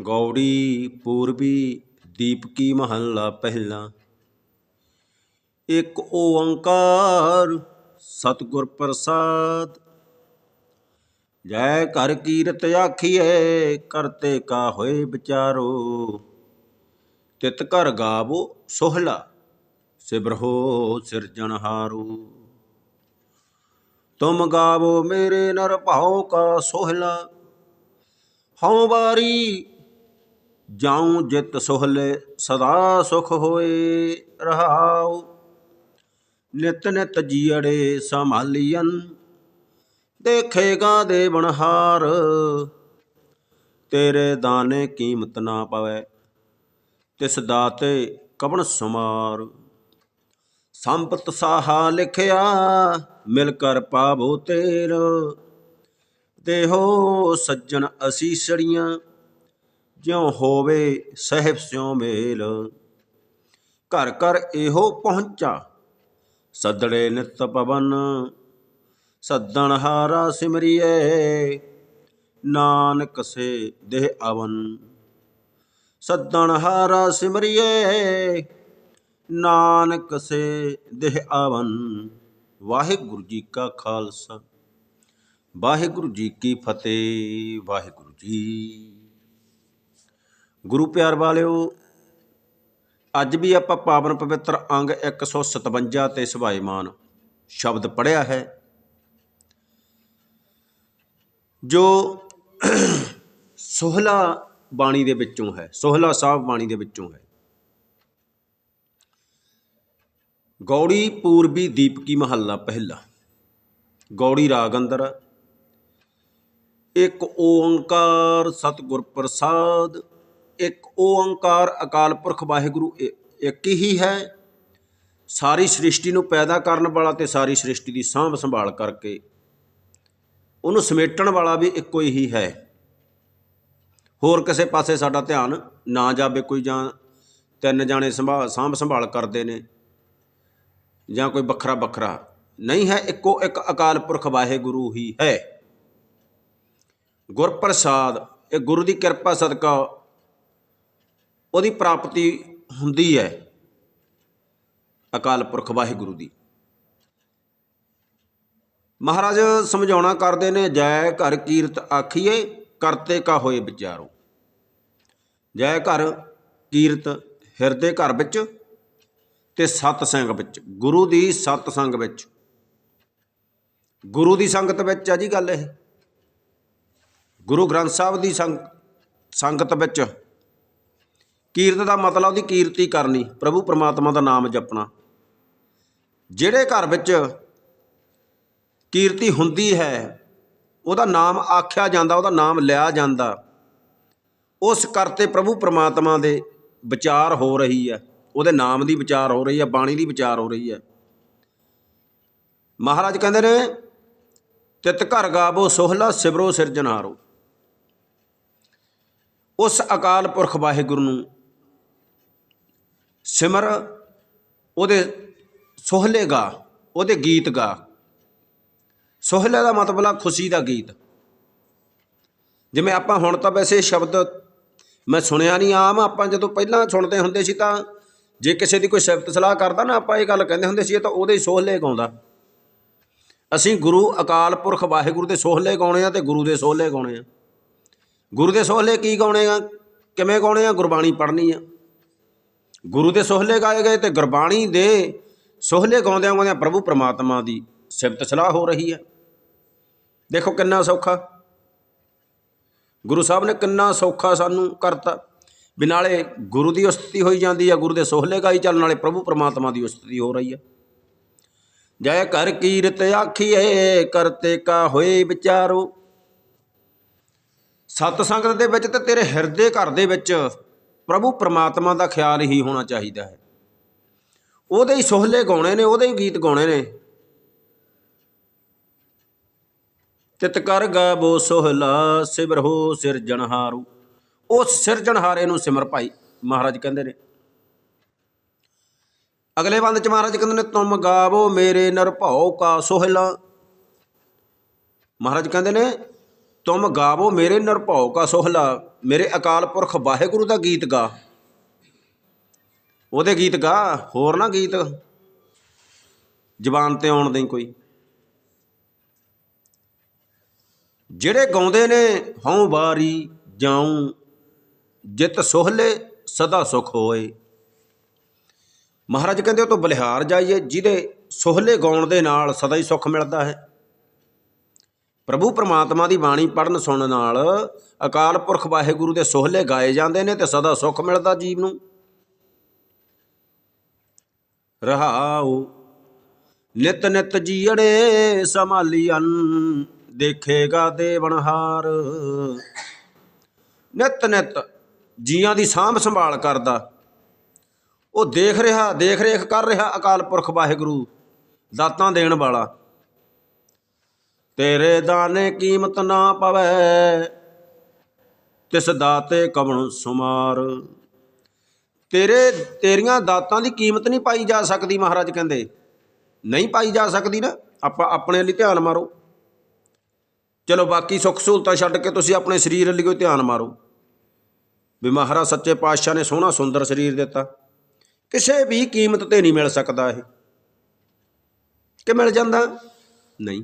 ਗੌੜੀ ਪੂਰਬੀ ਦੀਪਕੀ ਮਹੱਲਾ ਪਹਿਲਾ। ਇੱਕ ਓੰਕਾਰ ਸਤਿਗੁਰ ਪ੍ਰਸਾਦ। ਜੈ ਕਰ ਕੀਰਤ ਆਖੀਏ ਕਰਤੇ ਕਾ ਹੋਏ ਵਿਚਾਰੋ। ਤਿਤ ਕਰ ਗਾਵੋ ਸੋਹਲਾ ਸਿਬਰਹੋ ਸਿਰਜਣਹਾਰੂ ਤੁਮ ਗਾਵੋ ਮੇਰੇ ਨਰ ਭਾਉ ਕਾ ਸੋਹਲਾ। ਹਉ ਬਾਰੀ ਜਾਉ ਜਿਤ ਸੋਹਲੇ ਸਦਾ ਸੁਖ ਹੋਏ ਰਹਾਉ। ਨਿਤ ਨਿਤ ਜੀੜੇ ਸੰਭਾਲੀਐਨ, ਦੇਖੇਗਾ ਦੇ ਬਣਹਾਰ ਤੇਰੇ ਦਾਨੇ ਕੀਮਤ ਨਾ ਪਵੇ, ਤਿਸ ਦਾਤੇ ਕਵਣ ਸੁਮਾਰ ਸੰਪਤ ਸਾਹਾ ਲਿਖਿਆ, ਮਿਲ ਕਰ ਪਾਵੋ ਤੇਰ। ਦੇਹੋ ਸੱਜਣ ਅਸੀਸੜੀਆਂ ਜਿਉ ਹੋਵੇ ਸਹਿਬ ਸਿਉ ਮੇਲ। ਘਰ ਘਰ ਇਹੋ ਪਹੁੰਚਾ, ਸੱਦੜੇ ਨਿਤ ਪਵਨ, ਸੱਦਣ ਹਾਰਾ ਸਿਮਰਿਏ, ਨਾਨਕ ਸੇ ਦੇਹ ਅਵਨ ਸੱਦਣ ਹਾਰਾ ਸਿਮਰਿਏ, ਨਾਨਕ ਸੇ ਦੇਹ ਅਵਨ ਵਾਹਿਗੁਰੂ ਜੀ ਕਾ ਖਾਲਸਾ, ਵਾਹਿਗੁਰੂ ਜੀ ਕੀ ਫਤਿਹ, ਵਾਹਿਗੁਰੂ ਜੀ ਗੁਰੂ ਪਿਆਰ ਵਾਲਿਓ, ਅੱਜ ਵੀ ਆਪਾਂ ਪਾਵਨ ਪਵਿੱਤਰ ਅੰਗ 157 ਤੇ ਸੁਭਾਈਮਾਨ ਸ਼ਬਦ ਪੜਿਆ ਹੈ, ਜੋ ਸੋਹਲਾ ਬਾਣੀ ਦੇ ਵਿੱਚੋਂ ਹੈ, ਸੋਹਲਾ ਸਾਹਿਬ ਬਾਣੀ ਦੇ ਵਿੱਚੋਂ ਹੈ। ਗੌੜੀ ਪੂਰਬੀ ਦੀਪਕੀ ਮਹੱਲਾ ਪਹਿਲਾ, ਗੌੜੀ ਰਾਗ ਅੰਦਰ, ਇੱਕ ਓੰਕਾਰ ਸਤਿਗੁਰ ਪ੍ਰਸਾਦ ਇੱਕ ਓੰਕਾਰ ਅਕਾਲ ਪੁਰਖ ਵਾਹਿਗੁਰੂ ਇੱਕ ਹੀ ਹੈ। ਸਾਰੀ ਸ੍ਰਿਸ਼ਟੀ ਨੂੰ ਪੈਦਾ ਕਰਨ ਵਾਲਾ ਤੇ ਸਾਰੀ ਸ੍ਰਿਸ਼ਟੀ ਦੀ ਸਾਂਭ ਸੰਭਾਲ ਕਰਕੇ ਉਹਨੂੰ ਸਮੇਟਣ ਵਾਲਾ ਵੀ ਇੱਕੋ ਹੀ ਹੈ। ਹੋਰ ਕਿਸੇ ਪਾਸੇ ਸਾਡਾ ਧਿਆਨ ਨਾ ਜਾਵੇ ਕੋਈ ਜਾਂ ਤਿੰਨ ਜਾਣੇ ਸੰਭਾਲ ਸਾਂਭ ਸੰਭਾਲ ਕਰਦੇ ਨੇ ਜਾਂ ਕੋਈ ਵੱਖਰਾ ਵੱਖਰਾ। ਨਹੀਂ ਹੈ, ਇੱਕੋ ਇੱਕ ਅਕਾਲ ਪੁਰਖ ਵਾਹਿਗੁਰੂ ਹੀ ਹੈ। ਗੁਰਪ੍ਰਸਾਦ, ਇਹ ਗੁਰੂ ਦੀ ਕਿਰਪਾ ਸਦਕਾ ਉਹਦੀ ਪ੍ਰਾਪਤੀ ਹੁੰਦੀ ਹੈ ਅਕਾਲ ਪੁਰਖ ਵਾਹਿਗੁਰੂ ਦੀ। ਮਹਾਰਾਜ ਸਮਝਾਉਣਾ ਕਰਦੇ ਨੇ, ਜੈ ਘਰ ਕੀਰਤ ਆਖੀਏ ਕਰਤੇ ਕਾ ਹੋਏ ਵਿਚਾਰੋ। ਜੈ ਘਰ ਕੀਰਤ ਹਿਰਦੇ ਘਰ ਵਿੱਚ ਤੇ ਸਤ ਸੰਗ ਵਿੱਚ, ਗੁਰੂ ਦੀ ਸਤ ਸੰਗ ਵਿੱਚ। ਗੁਰੂ ਦੀ ਸੰਗਤ ਵਿੱਚ ਆ ਜੀ ਗੱਲ ਇਹ। ਗੁਰੂ ਗ੍ਰੰਥ ਸਾਹਿਬ ਦੀ ਸੰਗ, ਸੰਗਤ ਵਿੱਚ ਕੀਰਤ ਦਾ ਮਤਲਬ ਉਹਦੀ ਕੀਰਤੀ ਕਰਨੀ, ਪ੍ਰਭੂ ਪਰਮਾਤਮਾ ਦਾ ਨਾਮ ਜਪਣਾ। ਜਿਹੜੇ ਘਰ ਵਿੱਚ ਕੀਰਤੀ ਹੁੰਦੀ ਹੈ, ਉਹਦਾ ਨਾਮ ਆਖਿਆ ਜਾਂਦਾ, ਉਹਦਾ ਨਾਮ ਲਿਆ ਜਾਂਦਾ, ਉਸ ਕਰਤੇ ਪ੍ਰਭੂ ਪਰਮਾਤਮਾ ਦੇ ਵਿਚਾਰ ਹੋ ਰਹੀ ਹੈ। ਉਹਦੇ ਨਾਮ ਦੀ ਵਿਚਾਰ ਹੋ ਰਹੀ ਹੈ, ਬਾਣੀ ਦੀ ਵਿਚਾਰ ਹੋ ਰਹੀ ਹੈ। ਮਹਾਰਾਜ ਕਹਿੰਦੇ ਨੇ, ਤਿਤ ਘਰ ਗਾਵੋ, ਸੋਹਲਾ ਸਿਮਰੋ ਸਿਰਜਣਹਾਰੋ। ਉਸ ਅਕਾਲ ਪੁਰਖ ਵਾਹਿਗੁਰੂ ਨੂੰ ਸਿਮਰ, ਉਹਦੇ ਸੋਹਲੇ ਗਾ, ਉਹਦੇ ਗੀਤ ਗਾ। ਸੋਹਲੇ ਦਾ ਮਤਲਬ ਆ ਖੁਸ਼ੀ ਦਾ ਗੀਤ। ਜਿਵੇਂ ਆਪਾਂ ਹੁਣ ਤਾਂ ਵੈਸੇ ਸ਼ਬਦ ਮੈਂ ਸੁਣਿਆ ਨਹੀਂ, ਆਮ ਆਪਾਂ ਜਦੋਂ ਪਹਿਲਾਂ ਸੁਣਦੇ ਹੁੰਦੇ ਸੀ ਤਾਂ ਜੇ ਕਿਸੇ ਦੀ ਕੋਈ ਸਿਫਤ ਸਲਾਹ ਕਰਦਾ ਨਾ, ਆਪਾਂ ਇਹ ਗੱਲ ਕਹਿੰਦੇ ਹੁੰਦੇ ਸੀ, ਇਹ ਤਾਂ ਉਹਦੇ ਹੀ ਸੋਹਲੇ ਗਾਉਂਦਾ। ਅਸੀਂ ਗੁਰੂ ਅਕਾਲ ਪੁਰਖ ਵਾਹਿਗੁਰੂ ਦੇ ਸੋਹਲੇ ਗਾਉਣੇ ਆ ਤੇ ਗੁਰੂ ਦੇ ਸੋਹਲੇ ਗਾਉਣੇ ਆ। ਗੁਰੂ ਦੇ ਸੋਹਲੇ ਕੀ ਗਾਉਣੇ ਆ? ਕਿਵੇਂ ਗਾਉਣੇ ਆ? ਗੁਰਬਾਣੀ ਪੜ੍ਹਨੀ ਆ। ਗੁਰੂ ਦੇ ਸੋਹਲੇ ਗਾਏ ਗਏ ਤੇ ਗੁਰਬਾਣੀ ਦੇ ਸੋਹਲੇ ਗਾਉਂਦਿਆਂ ਗਾਉਂਦਿਆਂ ਪ੍ਰਭੂ ਪ੍ਰਮਾਤਮਾ ਦੀ ਸਿਫਤ ਸਲਾਹ ਹੋ ਰਹੀ ਹੈ। ਦੇਖੋ ਕਿੰਨਾ ਸੌਖਾ। ਗੁਰੂ ਸਾਹਿਬ ਨੇ ਕਿੰਨਾ ਸੌਖਾ ਸਾਨੂੰ ਕਰਤਾ। ਵੀ ਨਾਲੇ ਗੁਰੂ ਦੀ ਉਸਤਤੀ ਹੋਈ ਜਾਂਦੀ ਹੈ ਗੁਰੂ ਦੇ ਸੋਹਲੇ ਗਾਈ ਚੱਲਣ ਨਾਲੇ ਪ੍ਰਭੂ ਪ੍ਰਮਾਤਮਾ ਦੀ ਉਸਤਤੀ ਹੋ ਰਹੀ ਹੈ ਜੈ ਕਰ ਕੀਰਤ ਆਖੀਏ ਕਰਤੇ ਕਾ ਹੋਏ ਵਿਚਾਰੋ। ਸਤ ਸੰਗਤ ਦੇ ਵਿੱਚ ਤੇ ਤੇਰੇ ਹਿਰਦੇ ਘਰ ਦੇ ਵਿੱਚ ਪ੍ਰਭੂ ਪਰਮਾਤਮਾ ਦਾ ਖਿਆਲ ਹੀ ਹੋਣਾ ਚਾਹੀਦਾ ਹੈ। ਉਹਦੇ ਹੀ ਸੋਹਲੇ ਗਾਉਣੇ ਨੇ, ਉਹਦੇ ਹੀ ਗੀਤ ਗਾਉਣੇ ਨੇ। ਤਿਤ ਕਰ ਗਾਵੋ ਸੋਹਲਾ ਸਿਮਰਹੋ ਸਿਰਜਣਹਾਰੂ ਉਸ ਸਿਰਜਣਹਾਰੇ ਨੂੰ ਸਿਮਰ ਭਾਈ ਮਹਾਰਾਜ ਕਹਿੰਦੇ ਨੇ। ਅਗਲੇ ਬੰਦ ਚ ਮਹਾਰਾਜ ਕਹਿੰਦੇ ਨੇ, ਤੁਮ ਗਾਵੋ ਮੇਰੇ ਨਿਰਭਉ ਕਾ ਸੋਹਲਾ। ਮਹਾਰਾਜ ਕਹਿੰਦੇ ਨੇ ਤੁਮ ਗਾਵੋ ਮੇਰੇ ਨਿਰਭਉ ਕਾ ਸੋਹਲਾ, ਮੇਰੇ ਅਕਾਲ ਪੁਰਖ ਵਾਹਿਗੁਰੂ ਦਾ ਗੀਤ ਗਾ। ਉਹਦੇ ਗੀਤ ਗਾ, ਹੋਰ ਨਾ ਗੀਤ। ਜ਼ਬਾਨ ਤੇ ਆਉਣ ਦੇ ਕੋਈ। ਜਿਹੜੇ ਗਾਉਂਦੇ ਨੇ, ਹਉ ਬਾਰੀ ਜਾਉ, ਜਿਤ ਸੋਹਲੇ ਸਦਾ ਸੁਖ ਹੋਏ। ਮਹਾਰਾਜ ਕਹਿੰਦੇ, ਉਹ ਤੋਂ ਬਲਿਹਾਰ ਜਾਈਏ, ਜਿਹਦੇ ਸੋਹਲੇ ਗਾਉਣ ਦੇ ਨਾਲ ਸਦਾ ਹੀ ਸੁੱਖ ਮਿਲਦਾ ਹੈ। ਪ੍ਰਭੂ ਪ੍ਰਮਾਤਮਾ ਦੀ ਬਾਣੀ ਪੜਨ ਸੁਣਨ ਨਾਲ ਅਕਾਲ ਪੁਰਖ ਵਾਹਿਗੁਰੂ ਦੇ ਸੋਹਲੇ ਗਾਏ ਜਾਂਦੇ ਨੇ ਤੇ ਸਦਾ ਸੁੱਖ ਮਿਲਦਾ ਜੀਵ ਨੂੰ। ਰਹਾਉ, ਨਿਤ ਨਿਤ ਜੀੜੇ ਸੰਭਾਲੀਆਂ ਦੇਖੇਗਾ ਦੇਵਨਹਾਰ ਨਿਤ ਨਿਤ ਜੀਆਂ ਦੀ ਸਾਂਭ ਸੰਭਾਲ ਕਰਦਾ। ਉਹ ਦੇਖ ਰਿਹਾ, ਦੇਖ ਰੇਖ ਕਰ ਰਿਹਾ ਅਕਾਲ ਪੁਰਖ ਵਾਹਿਗੁਰੂ, ਦਾਤਾਂ ਦੇਣ ਵਾਲਾ। ਤੇਰੇ ਦਾਨੇ ਕੀਮਤ ਨਾ ਪਵੇ, ਤਿਸ ਦਾਤੇ ਕਵਣ ਸੁਮਾਰ। ਤੇਰੇ, ਤੇਰੀਆਂ ਦਾਤਾਂ ਦੀ ਕੀਮਤ ਨਹੀਂ ਪਾਈ ਜਾ ਸਕਦੀ, ਮਹਾਰਾਜ ਕਹਿੰਦੇ। ਨਹੀਂ ਪਾਈ ਜਾ ਸਕਦੀ ਨਾ, ਆਪਾਂ ਆਪਣੇ ਲਈ ਧਿਆਨ ਮਾਰੋ। ਚਲੋ ਬਾਕੀ ਸੁੱਖ ਸਹੂਲਤਾਂ ਛੱਡ ਕੇ ਤੁਸੀਂ ਆਪਣੇ ਸਰੀਰ ਲਈ ਕੋਈ ਧਿਆਨ ਮਾਰੋ। ਵੀ ਮਹਾਰਾਜ ਸੱਚੇ ਪਾਤਸ਼ਾਹ ਨੇ ਸੋਹਣਾ ਸੁੰਦਰ ਸਰੀਰ ਦਿੱਤਾ। ਕਿਸੇ ਵੀ ਕੀਮਤ ਤੇ ਨਹੀਂ ਮਿਲ ਸਕਦਾ ਇਹ। ਕਿ ਮਿਲ ਜਾਂਦਾ? ਨਹੀਂ।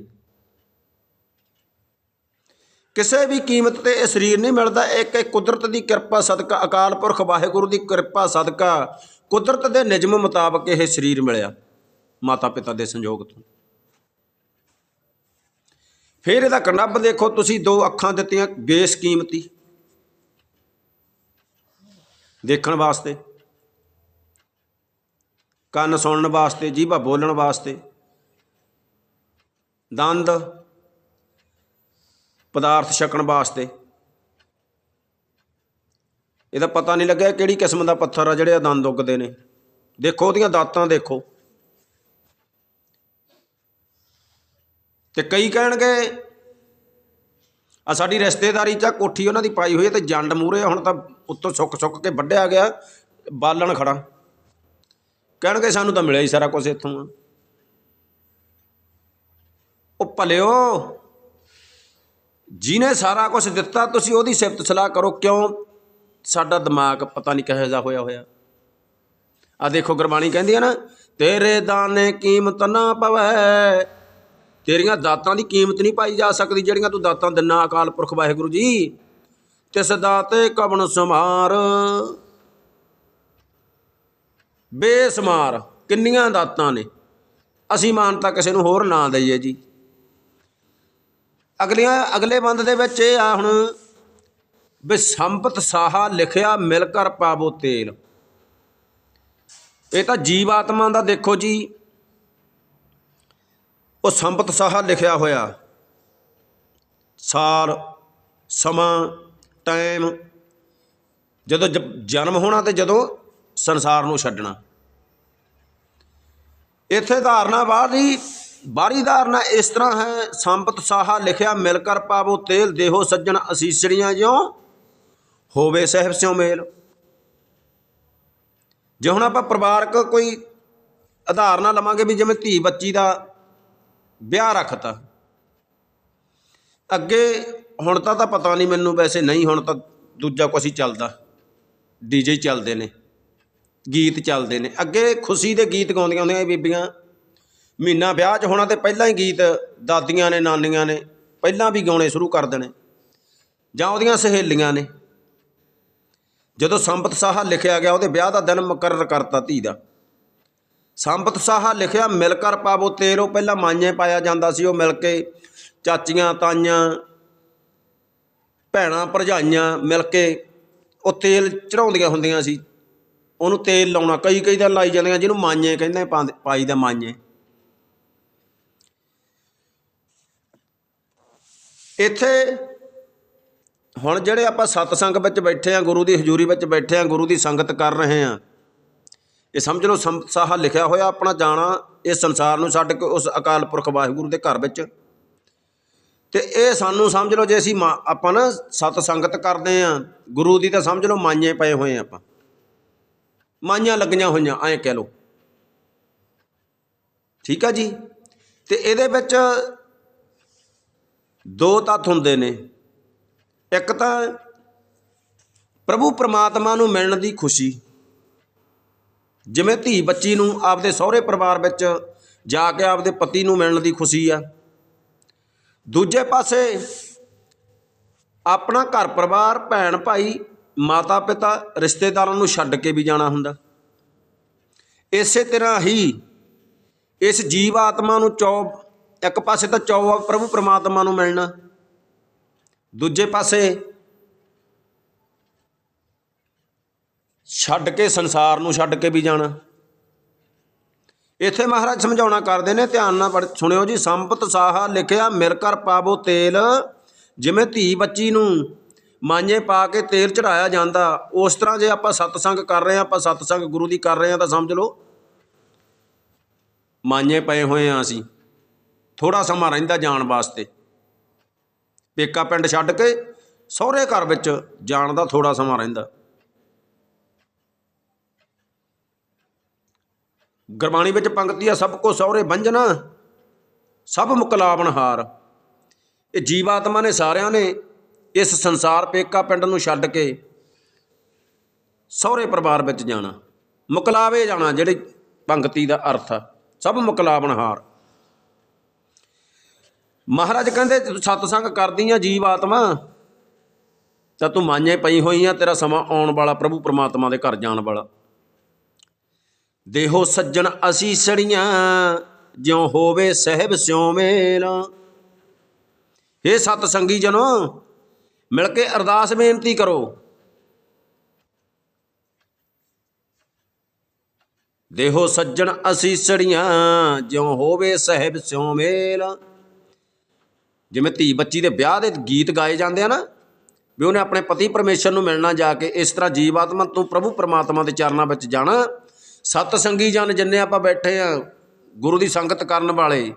ਕਿਸੇ ਵੀ ਕੀਮਤ ਤੇ ਇਹ ਸਰੀਰ ਨਹੀਂ ਮਿਲਦਾ ਇੱਕ ਇੱਕ ਕੁਦਰਤ ਦੀ ਕਿਰਪਾ ਸਦਕਾ, ਅਕਾਲ ਪੁਰਖ ਵਾਹਿਗੁਰੂ ਦੀ ਕਿਰਪਾ ਸਦਕਾ ਕੁਦਰਤ ਦੇ ਨਿਯਮ ਮੁਤਾਬਕ ਇਹ ਸਰੀਰ ਮਿਲਿਆ ਮਾਤਾ ਪਿਤਾ ਦੇ ਸੰਯੋਗ ਤੋਂ। ਫਿਰ ਇਹਦਾ ਕਨੱਬ ਦੇਖੋ, ਤੁਸੀਂ ਦੋ ਅੱਖਾਂ ਦਿੱਤੀਆਂ, ਬੇਸ ਕੀਮਤੀ। ਦੇਖਣ ਵਾਸਤੇ, ਕੰਨ ਸੁਣਨ ਵਾਸਤੇ, ਜੀਭਾ ਬੋਲਣ ਵਾਸਤੇ, ਦੰਦ ਪਦਾਰਥ ਛਕਣ ਵਾਸਤੇ। ਇਹਦਾ ਪਤਾ ਨਹੀਂ ਲੱਗਿਆ ਕਿਹੜੀ ਕਿਸਮ ਦਾ ਪੱਥਰ ਆ, ਜਿਹੜੇ ਆ ਦੰਦ ਉੱਗਦੇ ਨੇ। ਦੇਖੋ ਉਹਦੀਆਂ ਦਾਤਾਂ ਦੇਖੋ। ਤੇ ਕਈ ਕਹਿਣਗੇ ਆ ਸਾਡੀ ਰਿਸ਼ਤੇਦਾਰੀ ਚ ਆ ਕੋਠੀ ਉਹਨਾਂ ਦੀ ਪਾਈ ਹੋਈ ਹੈ ਤੇ ਜੰਡ ਮੂਰੇ ਹੁਣ ਤਾਂ ਉੱਤੋਂ ਸੁੱਕ ਸੁੱਕ ਕੇ ਵੱਢਿਆ ਗਿਆ, ਬਾਲਣ ਖੜਾ। ਕਹਿਣਗੇ ਸਾਨੂੰ ਤਾਂ ਮਿਲਿਆ ਹੀ ਸਾਰਾ ਕੁਝ ਇੱਥੋਂ। ਆ ਉਹ ਭਲਿਓ ਜਿਹਨੇ ਸਾਰਾ ਕੁਝ ਦਿੱਤਾ, ਤੁਸੀਂ ਉਹਦੀ ਸਿਫਤ ਸਲਾਹ ਕਰੋ, ਕਿਉਂ ਸਾਡਾ ਦਿਮਾਗ ਪਤਾ ਨਹੀਂ ਕਿਹੋ ਜਿਹਾ ਹੋਇਆ ਹੋਇਆ। ਆ ਦੇਖੋ ਗੁਰਬਾਣੀ ਕਹਿੰਦੀ ਹੈ ਨਾ, ਤੇਰੇ ਦਾਨੇ ਕੀਮਤ ਨਾ ਪਵੇ, ਤੇਰੀਆਂ ਦਾਤਾਂ ਦੀ ਕੀਮਤ ਨਹੀਂ ਪਾਈ ਜਾ ਸਕਦੀ, ਜਿਹੜੀਆਂ ਤੂੰ ਦਾਤਾਂ ਦਿੰਨਾ ਅਕਾਲ ਪੁਰਖ ਵਾਹਿਗੁਰੂ ਜੀ। ਤਿਸ ਦਾਤੇ ਕਵਣ ਸਮਾਰ ਬੇਸਮਾਰ, ਕਿੰਨੀਆਂ ਦਾਤਾਂ ਨੇ। ਅਸੀਂ ਮਾਨਤਾ ਕਿਸੇ ਨੂੰ ਹੋਰ ਨਾ ਦਈਏ ਜੀ। ਅਗਲੀਆਂ, ਅਗਲੇ ਬੰਦ ਦੇ ਵਿੱਚ ਇਹ ਆ ਹੁਣ, ਵੀ ਸੰਪਤ ਸਾਹਾ ਲਿਖਿਆ ਮਿਲ ਕਰ ਪਾਵੋ ਤੇਲ। ਇਹ ਤਾਂ ਜੀਵ ਆਤਮਾ ਦਾ ਦੇਖੋ ਜੀ, ਉਹ ਸੰਪਤ ਸਾਹਾ ਲਿਖਿਆ ਹੋਇਆ। ਸਾਲ, ਸਮਾਂ, ਟਾਈਮ, ਜਦੋਂ ਜ- ਜਨਮ ਹੋਣਾ ਤੇ ਜਦੋਂ ਸੰਸਾਰ ਨੂੰ ਛੱਡਣਾ। ਇੱਥੇ ਧਾਰਨਾ ਬਾਹਰੀ ਬਾਹਰੀ ਧਾਰਨਾ ਇਸ ਤਰ੍ਹਾਂ ਹੈ, ਸੰਪਤ ਸਾਹਾ ਲਿਖਿਆ, ਮਿਲ ਕਰ ਪਾਵੋ ਤੇਲ, ਦੇਹੋ ਸੱਜਣ ਅਸੀਸੜੀਆਂ ਜਿਉ, ਹੋਵੇ ਸਹਿਬ ਸਿਉ ਮੇਲ। ਜੇ ਹੁਣ ਆਪਾਂ ਪਰਿਵਾਰਕ ਕੋਈ ਉਦਾਹਰਨਾਂ ਲਵਾਂਗੇ ਵੀ ਜਿਵੇਂ ਧੀ ਬੱਚੀ ਦਾ ਵਿਆਹ ਰੱਖਤਾ। ਅੱਗੇ ਹੁਣ ਤਾਂ ਤਾਂ ਪਤਾ ਨਹੀਂ ਮੈਨੂੰ, ਵੈਸੇ ਨਹੀਂ ਹੁਣ ਤਾਂ ਦੂਜਾ ਕੁਛ ਹੀ ਚੱਲਦਾ। ਡੀਜੇ ਚੱਲਦੇ ਨੇ, ਗੀਤ ਚੱਲਦੇ ਨੇ। ਅੱਗੇ ਖੁਸ਼ੀ ਦੇ ਗੀਤ ਗਾਉਂਦੀਆਂ ਹੁੰਦੀਆਂ ਬੀਬੀਆਂ। ਮਹੀਨਾ ਵਿਆਹ 'ਚ ਹੋਣਾ ਤੇ ਪਹਿਲਾਂ ਹੀ ਗੀਤ ਦਾਦੀਆਂ ਨੇ, ਨਾਨੀਆਂ ਨੇ ਪਹਿਲਾਂ ਵੀ ਗਾਉਣੇ ਸ਼ੁਰੂ ਕਰ ਦੇਣੇ। ਜਾਂ ਉਹਦੀਆਂ ਸਹੇਲੀਆਂ ਨੇ। ਜਦੋਂ ਸੰਪਤ ਸਾਹਾ ਲਿਖਿਆ ਗਿਆ, ਉਹਦੇ ਵਿਆਹ ਦਾ ਦਿਨ ਮੁਕਰਰ ਕਰਤਾ ਧੀ ਦਾ। ਸੰਪਤ ਸਾਹਾ ਲਿਖਿਆ, ਮਿਲ ਕਰ ਪਾਵੋ ਤੇਲ, ਉਹ ਪਹਿਲਾਂ ਮਾਈਏ ਪਾਇਆ ਜਾਂਦਾ ਸੀ, ਉਹ ਮਿਲ ਕੇ ਚਾਚੀਆਂ, ਤਾਈਆਂ, ਭੈਣਾਂ, ਭਰਜਾਈਆਂ ਮਿਲ ਕੇ ਉਹ ਤੇਲ ਚੜਾਉਂਦੀਆਂ ਹੁੰਦੀਆਂ ਸੀ। ਉਹਨੂੰ ਤੇਲ ਲਾਉਣਾ ਕਈ ਕਈ ਦਿਨ ਲਾਈ ਜਾਂਦੀਆਂ, ਜਿਹਨੂੰ ਮਾਈਏ ਕਹਿੰਦੇ ਪਾਉਂਦੇ- ਪਾਈ ਦਾ ਮਾਈਏ ਇੱਥੇ ਹੁਣ ਜਿਹੜੇ ਆਪਾਂ ਸਤਸੰਗ ਵਿੱਚ ਬੈਠੇ ਆ, ਗੁਰੂ ਦੀ ਹਜ਼ੂਰੀ ਵਿੱਚ ਬੈਠੇ ਆ, ਗੁਰੂ ਦੀ ਸੰਗਤ ਕਰ ਰਹੇ ਆ, ਇਹ ਸਮਝ ਲਓ ਸੰਤ ਸਾਹਾ ਲਿਖਿਆ ਹੋਇਆ ਆਪਣਾ ਜਾਣਾ ਇਸ ਸੰਸਾਰ ਨੂੰ ਛੱਡ ਕੇ ਉਸ ਅਕਾਲ ਪੁਰਖ ਵਾਹਿਗੁਰੂ ਦੇ ਘਰ ਵਿੱਚ। ਤੇ ਇਹ ਸਾਨੂੰ ਸਮਝ ਲਓ ਜੇ ਅਸੀਂ ਮਾ- ਆਪਾਂ ਨਾ ਸਤ ਸੰਗਤ ਕਰਦੇ ਆ, ਗੁਰੂ ਦੀ ਤਾਂ ਸਮਝ ਲਓ ਮਾਈਏ ਪਏ ਹੋਏ ਆ ਆਪਾਂ। ਮਾਈਆਂ ਲੱਗੀਆਂ ਹੋਈਆਂ, ਐਂ ਕਹਿ ਲਓ। ਠੀਕ ਆ ਜੀ? ਤੇ ਇਹਦੇ ਵਿੱਚ ਦੋ ਤੱਤ ਹੁੰਦੇ ਨੇ। ਇੱਕ ਤਾਂ ਪ੍ਰਭੂ ਪ੍ਰਮਾਤਮਾ ਨੂੰ ਮਿਲਣ ਦੀ ਖੁਸ਼ੀ। ਜਿਵੇਂ ਧੀ ਬੱਚੀ ਨੂੰ ਆਪਦੇ ਸਹੁਰੇ ਪਰਿਵਾਰ ਵਿੱਚ ਜਾ ਕੇ ਆਪਦੇ ਪਤੀ ਨੂੰ ਮਿਲਣ ਦੀ ਖੁਸ਼ੀ ਆ। ਦੂਜੇ ਪਾਸੇ ਆਪਣਾ ਘਰ ਪਰਿਵਾਰ, ਭੈਣ ਭਾਈ, ਮਾਤਾ ਪਿਤਾ, ਰਿਸ਼ਤੇਦਾਰਾਂ ਨੂੰ ਛੱਡ ਕੇ ਵੀ ਜਾਣਾ ਹੁੰਦਾ। ਇਸੇ ਤਰ੍ਹਾਂ ਹੀ ਇਸ ਜੀਵ ਆਤਮਾ ਨੂੰ ਚੌ ਇੱਕ ਪਾਸੇ ਤਾਂ ਚੌ ਪ੍ਰਭੂ ਪ੍ਰਮਾਤਮਾ ਨੂੰ ਮਿਲਣਾ। ਦੂਜੇ ਪਾਸੇ ਛੱਡ ਕੇ ਸੰਸਾਰ ਨੂੰ ਛੱਡ ਕੇ ਵੀ ਜਾਣਾ। ਇੱਥੇ ਮਹਾਰਾਜ ਸਮਝਾਉਣਾ ਕਰਦੇ ਨੇ, ਧਿਆਨ ਨਾਲ ਪੜ੍ਹ- ਸੁਣਿਓ ਜੀ, ਸੰਪਤ ਸਾਹਾ ਲਿਖਿਆ ਮਿਲ ਕਰ ਪਾਵੋ ਤੇਲ, ਜਿਵੇਂ ਧੀ ਬੱਚੀ ਨੂੰ ਮਾਂਝੇ ਪਾ ਕੇ ਤੇਲ ਚੜਾਇਆ ਜਾਂਦਾ, ਉਸ ਤਰ੍ਹਾਂ ਜੇ ਆਪਾਂ ਸਤਸੰਗ ਕਰ ਰਹੇ ਹਾਂ, ਆਪਾਂ ਸਤਸੰਗ ਗੁਰੂ ਦੀ ਕਰ ਰਹੇ ਹਾਂ, ਤਾਂ ਸਮਝ ਲਓ। ਮਾਂਝੇ ਪਏ ਹੋਏ ਆ ਅਸੀਂ। ਥੋੜਾ ਸਮਾਂ ਰਹਿੰਦਾ ਜਾਣ ਵਾਸਤੇ। ਪੇਕਾ ਪਿੰਡ ਛੱਡ ਕੇ ਸਹੁਰੇ ਘਰ ਵਿੱਚ ਜਾਣ ਦਾ ਥੋੜਾ ਸਮਾਂ ਰਹਿੰਦਾ। ਗੁਰਬਾਣੀ ਵਿੱਚ ਪੰਕਤੀ ਆ, ਸਭ ਕੋ ਸਹੁਰੇ ਬੰਜਨਾ, ਸਭ ਮੁਕਲਾਵਣ ਹਾਰ। ਇਹ ਜੀਵਾਤਮਾ ਨੇ ਸਾਰਿਆਂ ਨੇ ਇਸ ਸੰਸਾਰ ਪੇਕਾ ਪਿੰਡ ਨੂੰ ਛੱਡ ਕੇ ਸਹੁਰੇ ਪਰਿਵਾਰ ਵਿੱਚ ਜਾਣਾ। ਮੁਕਲਾਵੇ ਜਾਣਾ, ਜਿਹੜੀ ਪੰਕਤੀ ਦਾ ਅਰਥ ਆ। ਸਭ ਮੁਕਲਾਵਣ ਹਾਰ। ਮਹਾਰਾਜ ਕਹਿੰਦੇ, ਸਤਸੰਗ ਕਰਦੀ ਆ ਜੀਵ ਆਤਮਾ। ਤਾਂ ਤੂੰ ਮਾഞ്ഞੇ ਪਈ ਹੋਈ ਆ, ਤੇਰਾ ਸਮਾਂ ਆਉਣ ਵਾਲਾ ਪ੍ਰਭੂ ਪ੍ਰਮਾਤਮਾ ਦੇ ਘਰ ਜਾਣ ਵਾਲਾ। ਦੇਹੋ ਸੱਜਣ ਅਸੀਂ ਸੜੀਆਂ, ਜਿਉ ਹੋਵੇ ਸਹਿਬ ਸਿਉ ਮੇਲ। ਇਹ ਸਤ ਸੰਗੀ ਜਨੋ, ਮਿਲ ਕੇ ਅਰਦਾਸ ਬੇਨਤੀ ਕਰੋ। ਦੇਹੋ ਸੱਜਣ ਅਸੀਂ ਸੜੀਆਂ, ਜਿਉ ਹੋਵੇ ਸਹਿਬ ਸਿਉ ਮੇਲ। ਜਿਵੇਂ ਧੀ ਬੱਚੀ ਦੇ ਵਿਆਹ ਦੇ ਗੀਤ ਗਾਏ ਜਾਂਦੇ ਆ ਨਾ, ਵੀ ਉਹਨੇ ਆਪਣੇ ਪਤੀ ਪਰਮੇਸ਼ਰ ਨੂੰ ਮਿਲਣਾ ਜਾ ਕੇ ਇਸ ਤਰ੍ਹਾਂ ਜੀਵ ਆਤਮਾ ਤੋਂ ਪ੍ਰਭੂ ਪਰਮਾਤਮਾ ਦੇ ਚਰਨਾਂ ਵਿੱਚ ਜਾਣਾ। ਸਤ ਸੰਗੀ ਜਨ ਜਿੰਨੇ ਆਪਾਂ ਬੈਠੇ ਆ, ਗੁਰੂ ਦੀ ਸੰਗਤ ਕਰਨ ਵਾਲੇ,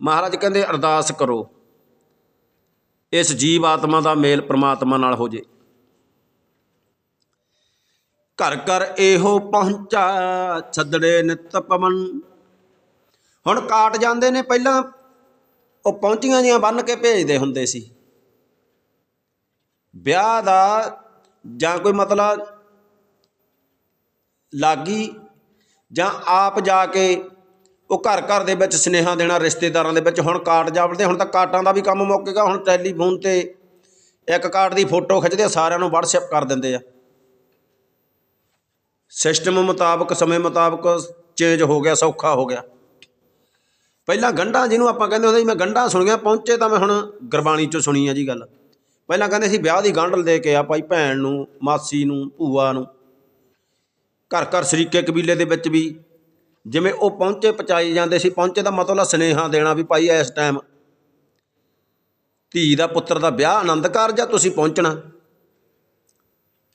ਮਹਾਰਾਜ ਕਹਿੰਦੇ ਅਰਦਾਸ ਕਰੋ। ਇਸ ਜੀਵ ਆਤਮਾ ਦਾ ਮੇਲ ਪ੍ਰਮਾਤਮਾ ਨਾਲ ਹੋ ਜੇ। ਘਰ ਘਰ ਇਹੋ ਪਹੁੰਚਾ ਛੱਡੜੇ ਨਿਤ ਪਵਨ। ਹੁਣ ਕਾਟ ਜਾਂਦੇ ਨੇ ਪਹਿਲਾਂ ਉਹ ਪਹੁੰਚੀਆਂ ਜੀਆਂ ਬੰਨ ਕੇ ਭੇਜਦੇ ਹੁੰਦੇ ਸੀ। ਵਿਆਹ ਦਾ ਜਾਂ ਕੋਈ ਮਤਲਬ ਲਾਗੀ ਜਾਂ ਆਪ ਜਾ ਕੇ ਉਹ ਘਰ ਘਰ ਦੇ ਵਿੱਚ ਸਨੇਹਾ ਦੇਣਾ, ਰਿਸ਼ਤੇਦਾਰਾਂ ਦੇ ਵਿੱਚ ਹੁਣ ਕਾਰਡ ਜਾਵੜਦੇ ਹੁਣ ਤਾਂ ਕਾਟਾਂ ਦਾ ਵੀ ਕੰਮ ਮੁੱਕੇਗਾ ਹੁਣ ਟੈਲੀਫੋਨ ਤੇ ਇੱਕ ਕਾਰਡ ਦੀ ਫੋਟੋ ਖਿੱਚਦੇ ਸਾਰਿਆਂ ਨੂੰ WhatsApp ਕਰ ਦਿੰਦੇ ਆ। ਸਿਸਟਮ ਮੁਤਾਬਕ, ਸਮੇਂ ਮੁਤਾਬਕ ਚੇਂਜ ਹੋ ਗਿਆ, ਸੌਖਾ ਹੋ ਗਿਆ। ਪਹਿਲਾਂ ਗੰਢਾਂ ਜਿਹਨੂੰ ਆਪਾਂ ਕਹਿੰਦੇ ਹੁੰਦੇ ਸੀ, ਮੈਂ ਗੰਢਾਂ ਸੁਣੀਆਂ, ਪਹੁੰਚੇ ਤਾਂ ਮੈਂ ਹੁਣ ਗੁਰਬਾਣੀ ਚੋਂ ਸੁਣੀ ਆ ਜੀ ਗੱਲ। ਪਹਿਲਾਂ ਕਹਿੰਦੇ ਸੀ ਵਿਆਹ ਦੀ ਗੰਢ ਦੇ ਕੇ ਆ ਭਾਈ ਭੈਣ ਨੂੰ, ਮਾਸੀ ਨੂੰ, ਭੂਆ ਨੂੰ। ਘਰ ਘਰ ਸ਼ਰੀਕੇ ਕਬੀਲੇ ਦੇ ਵਿੱਚ ਵੀ ਜਿਵੇਂ ਉਹ ਪਹੁੰਚੇ ਪਚਾਈ ਜਾਂਦੇ ਸੀ, ਪਹੁੰਚੇ ਦਾ ਮਤਲਬ ਸਨੇਹਾ ਦੇਣਾ ਵੀ ਭਾਈ ਇਸ ਟਾਈਮ ਧੀ ਦਾ ਪੁੱਤਰ ਦਾ ਵਿਆਹ ਆਨੰਦ ਕਾਰਜ ਆ, ਤੁਸੀਂ ਪਹੁੰਚਣਾ।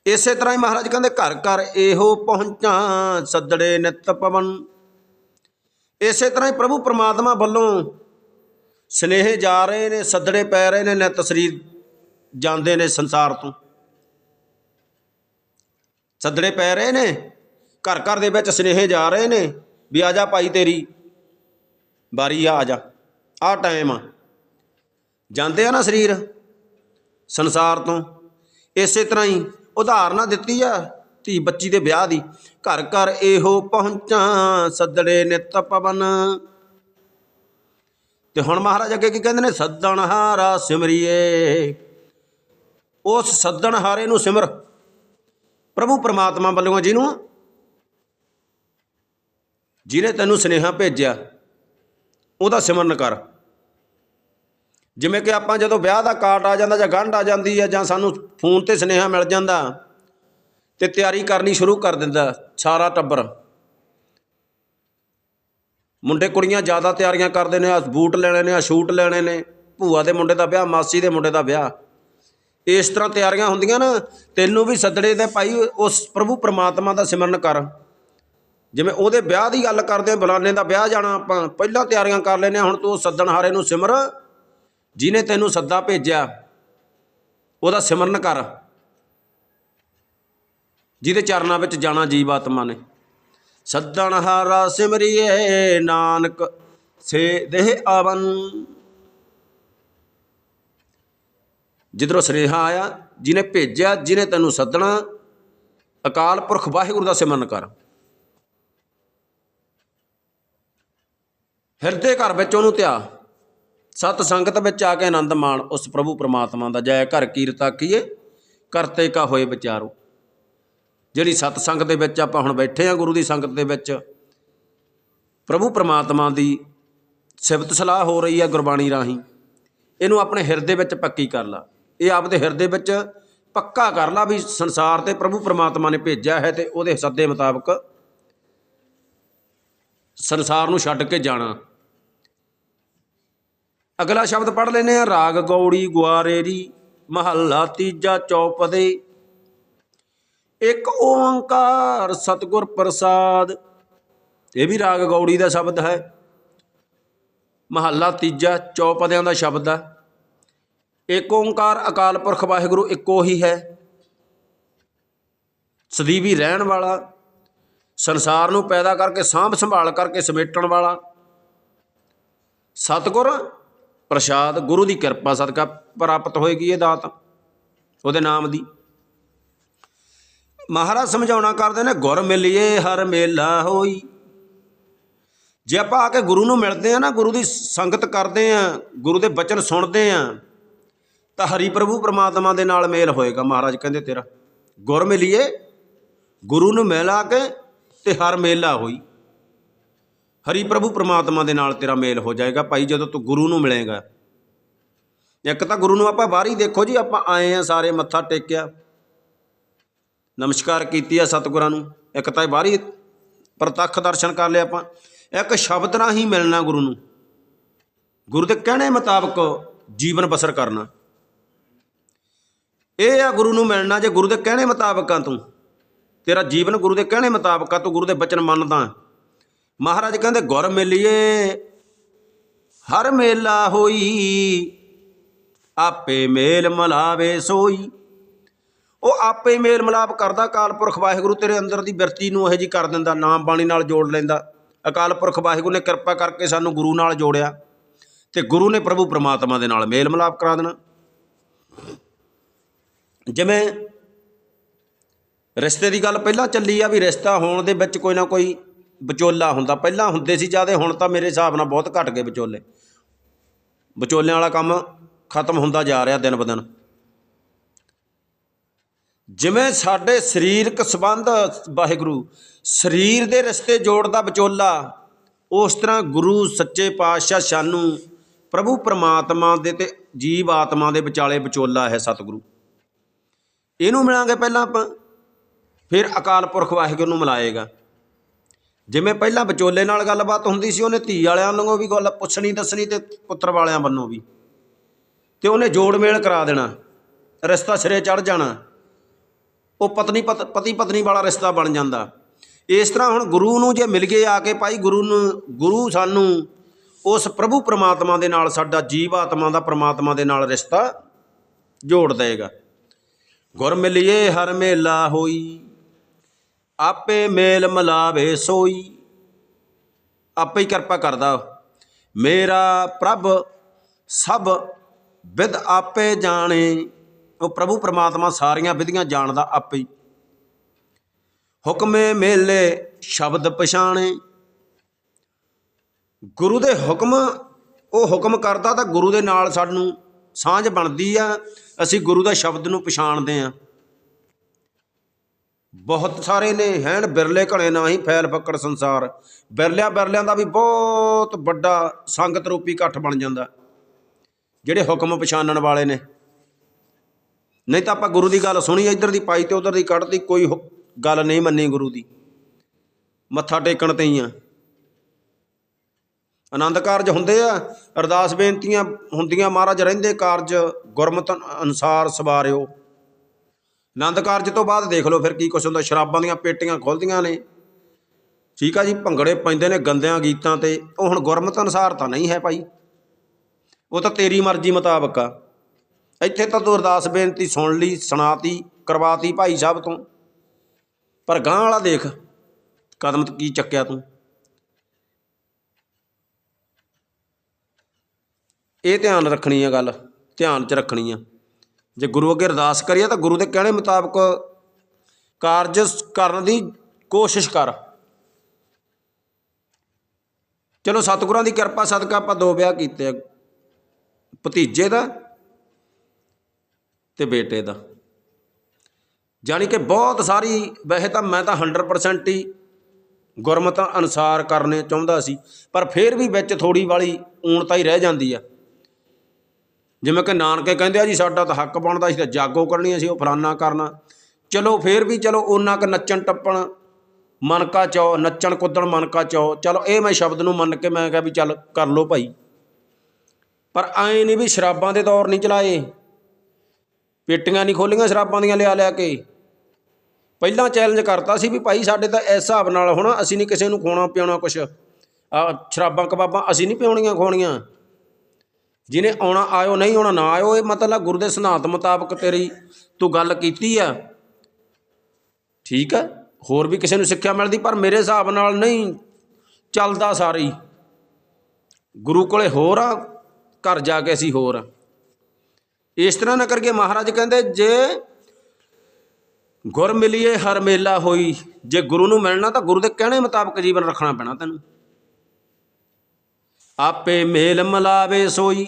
ਇਸੇ ਤਰ੍ਹਾਂ ਹੀ ਮਹਾਰਾਜ ਕਹਿੰਦੇ, ਘਰ ਘਰ ਇਹੋ ਪਹੁੰਚਾਂ ਸੱਦੜੇ ਨਿਤ ਪਵਨ। ਇਸੇ ਤਰ੍ਹਾਂ ਹੀ ਪ੍ਰਭੂ ਪਰਮਾਤਮਾ ਵੱਲੋਂ ਸਨੇਹ ਜਾ ਰਹੇ ਨੇ, ਸੱਦੜੇ ਪੈ ਰਹੇ ਨੇ, ਨਿਤ ਸਰੀਰ ਜਾਂਦੇ ਨੇ ਸੰਸਾਰ ਤੋਂ। ਸੱਦੜੇ ਪੈ ਰਹੇ ਨੇ, ਘਰ ਘਰ ਦੇ ਵਿੱਚ ਸਨੇਹ ਜਾ ਰਹੇ ਨੇ ਵੀ ਆ ਜਾ ਭਾਈ ਤੇਰੀ ਬਾਰੀ ਆ ਆ ਜਾ। ਆ ਟਾਈਮ ਆ। ਜਾਂਦੇ ਆ ਨਾ ਸਰੀਰ ਸੰਸਾਰ ਤੋਂ। ਇਸੇ ਤਰ੍ਹਾਂ ਹੀ ਉਦਾਹਰਨਾਂ ਦਿੱਤੀ ਆ। ਧੀ ਬੱਚੀ ਦੇ ਵਿਆਹ ਦੀ, ਘਰ ਘਰ ਇਹੋ ਪਹੁੰਚਾਂ, ਸੱਦੜੇ ਨਿਤ ਪਵਨ। ਤੇ ਹੁਣ ਮਹਾਰਾਜ ਅੱਗੇ ਕੀ ਕਹਿੰਦੇ ਨੇ? ਸੱਦਣ ਹਾਰਾ ਸਿਮਰੀਏ। ਉਸ ਸੱਦਣ ਹਾਰੇ ਨੂੰ ਸਿਮਰ। ਪ੍ਰਭੂ ਪਰਮਾਤਮਾ ਵੱਲੋਂ ਜਿਹਨੂੰ ਜਿਹਨੇ ਤੈਨੂੰ ਸੁਨੇਹਾ ਭੇਜਿਆ, ਉਹਦਾ ਸਿਮਰਨ ਕਰ। ਜਿਵੇਂ ਕਿ ਆਪਾਂ ਜਦੋਂ ਵਿਆਹ ਦਾ ਕਾਰਡ ਆ ਜਾਂਦਾ ਜਾਂ ਗੰਢ ਆ ਜਾਂਦੀ ਹੈ ਜਾਂ ਸਾਨੂੰ ਫੋਨ ਤੇ ਸੁਨੇਹਾ ਮਿਲ ਜਾਂਦਾ ਤੇ ਤਿਆਰੀ ਕਰਨੀ ਸ਼ੁਰੂ ਕਰ ਦਿੰਦਾ ਸਾਰਾ ਟੱਬਰ। ਮੁੰਡੇ ਕੁੜੀਆਂ ਜ਼ਿਆਦਾ ਤਿਆਰੀਆਂ ਕਰਦੇ ਨੇ ਆ ਬੂਟ ਲੈਣੇ ਨੇ ਆ ਸ਼ੂਟ ਲੈਣੇ ਨੇ, ਭੂਆ ਦੇ ਮੁੰਡੇ ਦਾ ਵਿਆਹ, ਮਾਸੀ ਦੇ ਮੁੰਡੇ ਦਾ ਵਿਆਹ। ਇਸ ਤਰ੍ਹਾਂ ਤਿਆਰੀਆਂ ਹੁੰਦੀਆਂ ਨਾ, ਤੈਨੂੰ ਵੀ ਸੱਦੜੇ ਦੇ ਭਾਈ, ਉਸ ਪ੍ਰਭੂ ਪਰਮਾਤਮਾ ਦਾ ਸਿਮਰਨ ਕਰ। ਜਿਵੇਂ ਉਹਦੇ ਵਿਆਹ ਦੀ ਗੱਲ ਕਰਦੇ ਬਲਾਨੇ ਦਾ ਵਿਆਹ ਜਾਣਾ ਆਪਾਂ, ਪਹਿਲਾਂ ਤਿਆਰੀਆਂ ਕਰ ਲੈਨੇ ਹੁਣ ਤੂੰ ਸੱਦਣ ਹਾਰੇ ਨੂੰ ਸਿਮਰ। ਜਿਹਨੇ ਤੈਨੂੰ ਸੱਦਾ ਭੇਜਿਆ, ਉਹਦਾ ਸਿਮਰਨ ਕਰ। ਜਿਹਦੇ ਚਰਨਾਂ ਵਿੱਚ ਜਾਣਾ ਜੀਵ ਆਤਮਾ ਨੇ। ਸੱਦਣ ਹਾਰਾ ਸਿਮਰੀਏ ਨਾਨਕ, ਸੇ ਦੇਹ ਆਵਨ। ਜਿੱਧਰੋਂ ਸੁਨੇਹਾ ਆਇਆ, ਜਿਹਨੇ ਭੇਜਿਆ, ਜਿਹਨੇ ਤੈਨੂੰ ਸੱਦਣਾ, ਅਕਾਲ ਪੁਰਖ ਵਾਹਿਗੁਰੂ ਦਾ ਸਿਮਰਨ ਕਰ। ਹਿਰਦੇ ਘਰ ਵਿੱਚ ਉਹਨੂੰ ਧਿਆ। ਸਤ ਸੰਗਤ ਵਿੱਚ ਆ ਕੇ ਆਨੰਦ ਮਾਣ। ਉਸ ਪ੍ਰਭੂ ਪ੍ਰਮਾਤਮਾ ਦਾ ਜੈ ਘਰ ਕੀਰਤਾ ਕੀਏ ਕਰਤੇ ਕਾ ਹੋਏ ਵਿਚਾਰੋ। ਜਿਹੜੀ ਸਤ ਸੰਗਤ ਦੇ ਵਿੱਚ ਆਪਾਂ ਹੁਣ ਬੈਠੇ ਆ ਗੁਰੂ ਦੀ ਸੰਗਤ ਦੇ ਵਿੱਚ, ਪ੍ਰਭੂ ਪ੍ਰਮਾਤਮਾ ਦੀ ਸਿਫਤ ਸਲਾਹ ਹੋ ਰਹੀ ਹੈ ਗੁਰਬਾਣੀ ਰਾਹੀਂ। ਇਹਨੂੰ ਆਪਣੇ ਹਿਰਦੇ ਵਿੱਚ ਪੱਕੀ ਕਰ ਲਾ। ਇਹ ਆਪਦੇ ਹਿਰਦੇ ਵਿੱਚ ਪੱਕਾ ਕਰ ਲਾ ਵੀ ਸੰਸਾਰ ਤੇ ਪ੍ਰਭੂ ਪ੍ਰਮਾਤਮਾ ਨੇ ਭੇਜਿਆ ਹੈ ਤੇ ਉਹਦੇ ਸੱਦੇ ਮੁਤਾਬਕ ਸੰਸਾਰ ਨੂੰ ਛੱਡ ਕੇ ਜਾਣਾ। ਅਗਲਾ ਸ਼ਬਦ ਪੜ੍ਹ ਲੈਨੇ ਆ ਰਾਗ ਗੌੜੀ ਗੁਆਰੇਰੀ, ਮਹੱਲਾ ਤੀਜਾ ਚੌਪਦੇ ਇੱਕ ਓੰਕਾਰ ਸਤਿਗੁਰ ਪ੍ਰਸਾਦ। ਇਹ ਵੀ ਰਾਗ ਗੌੜੀ ਦਾ ਸ਼ਬਦ ਹੈ। ਮਹੱਲਾ ਤੀਜਾ ਚੌਪਦਿਆਂ ਦਾ ਸ਼ਬਦ ਹੈ। ਏਕ ਓੰਕਾਰ ਅਕਾਲ ਪੁਰਖ ਵਾਹਿਗੁਰੂ ਇੱਕੋ ਹੀ ਹੈ। ਸਦੀਵੀ ਰਹਿਣ ਵਾਲਾ, ਸੰਸਾਰ ਨੂੰ ਪੈਦਾ ਕਰਕੇ ਸਾਂਭ ਸੰਭਾਲ ਕਰਕੇ ਸਮੇਟਣ ਵਾਲਾ, ਸਤਿਗੁਰ ਪ੍ਰਸਾਦ, ਗੁਰੂ ਦੀ ਕਿਰਪਾ ਸਦਕਾ ਪ੍ਰਾਪਤ ਹੋਏਗੀ ਇਹ ਦਾਤ, ਉਹਦੇ ਨਾਮ ਦੀ। ਮਹਾਰਾਜ ਸਮਝਾਉਣਾ ਕਰਦੇ ਨੇ, ਗੁਰ ਮਿਲਿਏ, ਹਰ ਮੇਲਾ ਹੋਈ। ਜੇ ਆਪਾਂ ਆ ਕੇ ਗੁਰੂ ਨੂੰ ਮਿਲਦੇ ਆ ਨਾ, ਗੁਰੂ ਦੀ ਸੰਗਤ ਕਰਦੇ ਆ ਗੁਰੂ ਦੇ ਬਚਨ ਸੁਣਦੇ ਆ ਤਾਂ ਹਰੀ ਪ੍ਰਭੂ ਪ੍ਰਮਾਤਮਾ ਦੇ ਨਾਲ ਮੇਲ ਹੋਏਗਾ। ਮਹਾਰਾਜ ਕਹਿੰਦੇ, ਤੇਰਾ ਗੁਰ ਮਿਲਿਏ, ਗੁਰੂ ਨੂੰ ਮਿਲਾ ਕੇ ਤੇ ਹਰ ਮੇਲਾ ਹੋਈ। ਹਰੀ ਪ੍ਰਭੂ ਪ੍ਰਮਾਤਮਾ ਦੇ ਨਾਲ ਤੇਰਾ ਮੇਲ ਹੋ ਜਾਏਗਾ। ਭਾਈ, ਜਦੋਂ ਤੂੰ ਗੁਰੂ ਨੂੰ ਮਿਲੇਗਾ, ਇੱਕ ਤਾਂ ਗੁਰੂ ਨੂੰ ਆਪਾਂ ਬਾਹਰ ਹੀ ਦੇਖੋ ਜੀ, ਆਪਾਂ ਆਏ ਆ ਸਾਰੇ ਮੱਥਾ ਟੇਕਿਆ। ਨਮਸਕਾਰ ਕੀਤੀ ਆ ਸਤਿਗੁਰਾਂ ਨੂੰ। ਇੱਕ ਤਾਂ ਇਹ ਬਾਹਰੀ ਪ੍ਰਤੱਖ ਦਰਸ਼ਨ ਕਰ ਲਿਆ ਆਪਾਂ। ਇੱਕ ਸ਼ਬਦ ਰਾਹੀਂ ਮਿਲਣਾ ਗੁਰੂ ਨੂੰ। ਗੁਰੂ ਦੇ ਕਹਿਣੇ ਮੁਤਾਬਕ ਜੀਵਨ ਬਸਰ ਕਰਨਾ। ਇਹ ਆ ਗੁਰੂ ਨੂੰ ਮਿਲਣਾ ਜੇ ਗੁਰੂ ਦੇ ਕਹਿਣੇ ਮੁਤਾਬਕ ਆ ਤੂੰ। ਤੇਰਾ ਜੀਵਨ ਗੁਰੂ ਦੇ ਕਹਿਣੇ ਮੁਤਾਬਕ ਆ, ਤੂੰ ਗੁਰੂ ਦੇ ਬਚਨ ਮੰਨਦਾ। ਮਹਾਰਾਜ ਕਹਿੰਦੇ, ਗੁਰ ਮਿਲਿਏ, ਹਰ ਮੇਲਾ ਹੋਈ, ਆਪੇ ਮੇਲ ਮਲਾਵੇ ਸੋਈ। ਉਹ ਆਪੇ ਮੇਲ ਮਿਲਾਪ ਕਰਦਾ, ਅਕਾਲ ਪੁਰਖ ਵਾਹਿਗੁਰੂ ਤੇਰੇ ਅੰਦਰ ਦੀ ਬਿਰਤੀ ਨੂੰ ਇਹੋ ਜੀ ਕਰ ਦਿੰਦਾ, ਨਾਮ ਬਾਣੀ ਨਾਲ ਜੋੜ ਲੈਂਦਾ। ਅਕਾਲ ਪੁਰਖ ਵਾਹਿਗੁਰੂ ਨੇ ਕਿਰਪਾ ਕਰਕੇ ਸਾਨੂੰ ਗੁਰੂ ਨਾਲ ਜੋੜਿਆ ਤੇ ਗੁਰੂ ਨੇ ਪ੍ਰਭੂ ਪ੍ਰਮਾਤਮਾ ਦੇ ਨਾਲ ਮੇਲ ਮਿਲਾਪ ਕਰਾ ਦੇਣਾ। ਜਿਵੇਂ ਰਿਸ਼ਤੇ ਦੀ ਗੱਲ ਪਹਿਲਾਂ ਚੱਲੀ ਆ ਵੀ ਰਿਸ਼ਤਾ ਹੋਣ ਦੇ ਵਿੱਚ ਕੋਈ ਨਾ ਕੋਈ ਵਿਚੋਲਾ ਹੁੰਦਾ। ਪਹਿਲਾਂ ਹੁੰਦੇ ਸੀ ਜ਼ਿਆਦਾ, ਹੁਣ ਤਾਂ ਮੇਰੇ ਹਿਸਾਬ ਨਾਲ ਬਹੁਤ ਘਟ ਗਏ ਵਿਚੋਲੇ। ਵਿਚੋਲਿਆਂ ਵਾਲਾ ਕੰਮ ਖਤਮ ਹੁੰਦਾ ਜਾ ਰਿਹਾ ਦਿਨ ਬਦਨ ਜਿਵੇਂ ਸਾਡੇ ਸਰੀਰਕ ਸੰਬੰਧ, ਵਾਹਿਗੁਰੂ, ਸਰੀਰ ਦੇ ਰਿਸ਼ਤੇ ਜੋੜਦਾ ਵਿਚੋਲਾ, ਉਸ ਤਰ੍ਹਾਂ ਗੁਰੂ, ਸੱਚੇ ਪਾਤਸ਼ਾਹ, ਸਾਨੂੰ ਪ੍ਰਭੂ ਪਰਮਾਤਮਾ ਦੇ ਤੇ ਜੀਵ ਆਤਮਾ ਦੇ ਵਿਚਾਲੇ ਵਿਚੋਲਾ ਹੈ ਸਤਿਗੁਰੂ। ਇਹਨੂੰ ਮਿਲਾਂਗੇ ਪਹਿਲਾਂ ਆਪਾਂ, ਫਿਰ ਅਕਾਲ ਪੁਰਖ ਵਾਹਿਗੁਰੂ ਨੂੰ ਮਿਲਾਏਗਾ। ਜਿਵੇਂ ਪਹਿਲਾਂ ਵਿਚੋਲੇ ਨਾਲ ਗੱਲਬਾਤ ਹੁੰਦੀ ਸੀ, ਉਹਨੇ ਧੀ ਵਾਲਿਆਂ ਵੱਲੋਂ ਵੀ ਗੱਲ ਪੁੱਛਣੀ, ਦੱਸਣੀ ਤੇ ਪੁੱਤਰ ਵਾਲਿਆਂ ਵੱਲੋਂ ਵੀ। ਤੇ ਉਹਨੇ ਜੋੜ ਮੇਲ ਕਰਾ ਦੇਣਾ, ਰਸਤਾ ਸਿਰੇ ਚੜ ਜਾਣਾ। ਉਹ ਪਤਨੀ ਪਤ- ਪਤੀ ਪਤਨੀ ਵਾਲਾ ਰਿਸ਼ਤਾ ਬਣ ਜਾਂਦਾ। ਇਸ ਤਰ੍ਹਾਂ ਹੁਣ ਗੁਰੂ ਨੂੰ ਜੇ ਮਿਲ ਗਏ ਆ ਕੇ ਭਾਈ ਗੁਰੂ ਨੂੰ, ਗੁਰੂ ਸਾਨੂੰ ਉਸ ਪ੍ਰਭੂ ਪ੍ਰਮਾਤਮਾ ਦੇ ਨਾਲ, ਸਾਡਾ ਜੀਵ ਆਤਮਾ ਦਾ ਪ੍ਰਮਾਤਮਾ ਦੇ ਨਾਲ ਰਿਸ਼ਤਾ ਜੋੜ ਦੇਗਾ। ਗੁਰ ਮਿਲਿਏ ਹਰ ਮੇਲਾ ਹੋਈ, ਆਪੇ ਮੇਲ ਮਲਾਵੇ ਸੋਈ। ਆਪੇ ਹੀ ਕਿਰਪਾ ਕਰਦਾ ਮੇਰਾ ਪ੍ਰਭ ਸਭ ਵਿਦ ਆਪੇ ਜਾਣੇ ਉਹ ਪ੍ਰਭੂ ਪ੍ਰਮਾਤਮਾ ਸਾਰੀਆਂ ਵਿਧੀਆਂ ਜਾਣਦਾ ਆਪੇ ਹੀ। ਹੁਕਮੇ ਮੇਲੇ ਸ਼ਬਦ ਪਛਾਣੇ। ਗੁਰੂ ਦੇ ਹੁਕਮ, ਉਹ ਹੁਕਮ ਕਰਦਾ ਤਾਂ ਗੁਰੂ ਦੇ ਨਾਲ ਸਾਨੂੰ ਸਾਂਝ ਬਣਦੀ ਆ, ਅਸੀਂ ਗੁਰੂ ਦਾ ਸ਼ਬਦ ਨੂੰ ਪਛਾਣਦੇ ਆ। ਬਹੁਤ ਸਾਰੇ ਨੇ ਹੈਨ ਬਿਰਲੇ ਘਣੇ ਨਾ ਹੀ ਫੈਲ ਫੱਕੜ ਸੰਸਾਰ। ਬਿਰਲਿਆਂ ਬਿਰਲਿਆਂ ਦਾ ਵੀ ਬਹੁਤ ਵੱਡਾ ਸੰਗਤ ਰੂਪੀ ਇਕੱਠ ਬਣ ਜਾਂਦਾ, ਜਿਹੜੇ ਹੁਕਮ ਪਛਾਣਨ ਵਾਲੇ ਨੇ। ਨਹੀਂ ਤਾਂ ਆਪਾਂ ਗੁਰੂ ਦੀ ਗੱਲ ਸੁਣੀ, ਇੱਧਰ ਦੀ ਪਾਈ ਤੇ ਉਧਰ ਦੀ ਕੱਢਤੀ, ਕੋਈ ਗੱਲ ਨਹੀਂ ਮੰਨੀ ਗੁਰੂ ਦੀ। ਮੱਥਾ ਟੇਕਣ ਤੇ ਹੀ ਆ। ਆਨੰਦ ਕਾਰਜ ਹੁੰਦੇ ਆ, ਅਰਦਾਸ ਬੇਨਤੀਆਂ ਹੁੰਦੀਆਂ, ਮਹਾਰਾਜ ਰਹਿੰਦੇ ਕਾਰਜ ਗੁਰਮਤ ਅਨੁਸਾਰ ਸਵਾਰਿਓ। ਆਨੰਦ ਕਾਰਜ ਤੋਂ ਬਾਅਦ ਦੇਖ ਲਓ ਫਿਰ ਕੀ ਕੁਛ ਹੁੰਦਾ, ਸ਼ਰਾਬਾਂ ਦੀਆਂ ਪੇਟੀਆਂ ਖੁੱਲਦੀਆਂ ਨੇ। ਠੀਕ ਆ ਜੀ, ਭੰਗੜੇ ਪੈਂਦੇ ਨੇ ਗੰਦਿਆਂ ਗੀਤਾਂ ਤੇ, ਉਹ ਹੁਣ ਗੁਰਮਤ ਅਨੁਸਾਰ ਤਾਂ ਨਹੀਂ ਹੈ ਭਾਈ। ਉਹ ਤਾਂ ਤੇਰੀ ਮਰਜ਼ੀ ਮੁਤਾਬਕ ਆ। ਇੱਥੇ ਤਾਂ ਤੂੰ ਅਰਦਾਸ ਬੇਨਤੀ ਸੁਣ ਲਈ, ਸੁਣਾਤੀ, ਕਰਵਾਤੀ ਭਾਈ ਸਾਹਿਬ ਤੋਂ। ਪਰ ਗਾਂ ਵਾਲਾ ਦੇਖ, ਕਦਮ ਕੀ ਚੱਕਿਆ ਤੂੰ। ਇਹ ਧਿਆਨ ਰੱਖਣੀ ਆ ਗੱਲ, ਧਿਆਨ 'ਚ ਰੱਖਣੀ ਆ। ਜੇ ਗੁਰੂ ਅੱਗੇ ਅਰਦਾਸ ਕਰੀਏ ਤਾਂ ਗੁਰੂ ਦੇ ਕਹਿਣੇ ਮੁਤਾਬਕ ਕਾਰਜ ਕਰਨ ਦੀ ਕੋਸ਼ਿਸ਼ ਕਰ। ਚਲੋ ਸਤਿਗੁਰਾਂ ਦੀ ਕਿਰਪਾ, ਸਦਕਾ ਆਪਾਂ ਦੋ ਵਿਆਹ ਕੀਤੇ ਭਤੀਜੇ ਦਾ ਤੇ ਬੇਟੇ ਦਾ। ਜਾਣੀ ਕਿ ਬਹੁਤ ਸਾਰੀ, ਵੈਸੇ ਤਾਂ ਮੈਂ ਤਾਂ 100% ਹੀ ਗੁਰਮਤ ਅਨੁਸਾਰ ਕਰਨੇ ਚਾਹੁੰਦਾ ਸੀ, ਪਰ ਫਿਰ ਵੀ ਵਿੱਚ ਥੋੜੀ ਵਾਲੀ ਊਣਤਾ ਹੀ ਰਹਿ ਜਾਂਦੀ ਆ। ਜਿਵੇਂ ਕਿ ਨਾਨਕੇ ਕਹਿੰਦੇ ਆ ਜੀ, ਸਾਡਾ ਤਾਂ ਹੱਕ ਬਣਦਾ ਸੀ ਤਾਂ ਜਾਗੋ ਕਰਨੀ ਅਸੀਂ ਉਹ ਫਲਾਨਾ ਕਰਨਾ। ਚਲੋ ਫਿਰ ਵੀ ਚਲੋ ਉਹਨਾਂ ਕ ਨੱਚਣ ਟੱਪਣ ਮਨਕਾ ਕਾ ਨੱਚਣ ਕੁੱਦਣ ਮਨਕਾ ਕਾ ਚਾਓ, ਚਲੋ ਇਹ ਮੈਂ ਸ਼ਬਦ ਨੂੰ ਮੰਨ ਕੇ ਮੈਂ ਕਿਹਾ ਵੀ ਚੱਲ ਕਰ ਲਓ ਭਾਈ। ਪਰ ਐਂ ਨਹੀਂ ਵੀ ਸ਼ਰਾਬਾਂ ਦੇ ਦੌਰ ਨਹੀਂ ਚਲਾਏ। ਪੇਟੀਆਂ ਨਹੀਂ ਖੋਲੀਆਂ ਸ਼ਰਾਬਾਂ ਦੀਆਂ ਲਿਆ ਲਿਆ ਕੇ। ਪਹਿਲਾਂ ਚੈਲੰਜ ਕਰਤਾ ਸੀ ਵੀ ਭਾਈ ਸਾਡੇ ਤਾਂ ਇਸ ਹਿਸਾਬ ਨਾਲ ਹੁਣ ਅਸੀਂ ਨਹੀਂ ਕਿਸੇ ਨੂੰ ਖੋਣਾ ਪਿਆਉਣਾ ਕੁਛ। ਆ ਸ਼ਰਾਬਾਂ, ਕਬਾਬਾਂ ਅਸੀਂ ਨਹੀਂ ਪਿਉਣੀਆਂ ਖੋਣੀਆਂ ਜਿਹਨੇ ਆਉਣਾ, ਆਇਓ, ਨਹੀਂ ਆਉਣਾ, ਨਾ ਆਇਓ, ਇਹ ਮਤਲਬ ਗੁਰੂ ਦੇ ਸਿਧਾਂਤ ਮੁਤਾਬਕ ਤੇਰੀ ਤੂੰ ਗੱਲ ਕੀਤੀ ਆ। ਠੀਕ ਹੈ ਹੋਰ ਵੀ ਕਿਸੇ ਨੂੰ ਸਿੱਖਿਆ ਮਿਲਦੀ, ਪਰ ਮੇਰੇ ਹਿਸਾਬ ਨਾਲ ਨਹੀਂ ਚੱਲਦਾ ਸਾਰੀ। ਗੁਰੂ ਕੋਲੇ ਹੋਰ ਆ, ਘਰ ਜਾ ਕੇ ਅਸੀਂ ਹੋਰ ਆ। ਇਸ ਤਰ੍ਹਾਂ ਨਾ ਕਰਕੇ ਮਹਾਰਾਜ ਕਹਿੰਦੇ, ਜੇ ਗੁਰ ਮਿਲੀਏ, ਹਰ ਮੇਲਾ ਹੋਈ। ਜੇ ਗੁਰੂ ਨੂੰ ਮਿਲਣਾ ਤਾਂ ਗੁਰੂ ਦੇ ਕਹਿਣੇ ਮੁਤਾਬਕ ਜੀਵਨ ਰੱਖਣਾ ਪੈਣਾ ਤੈਨੂੰ। ਆਪੇ ਮੇਲ ਮਲਾਵੇ ਸੋਈ।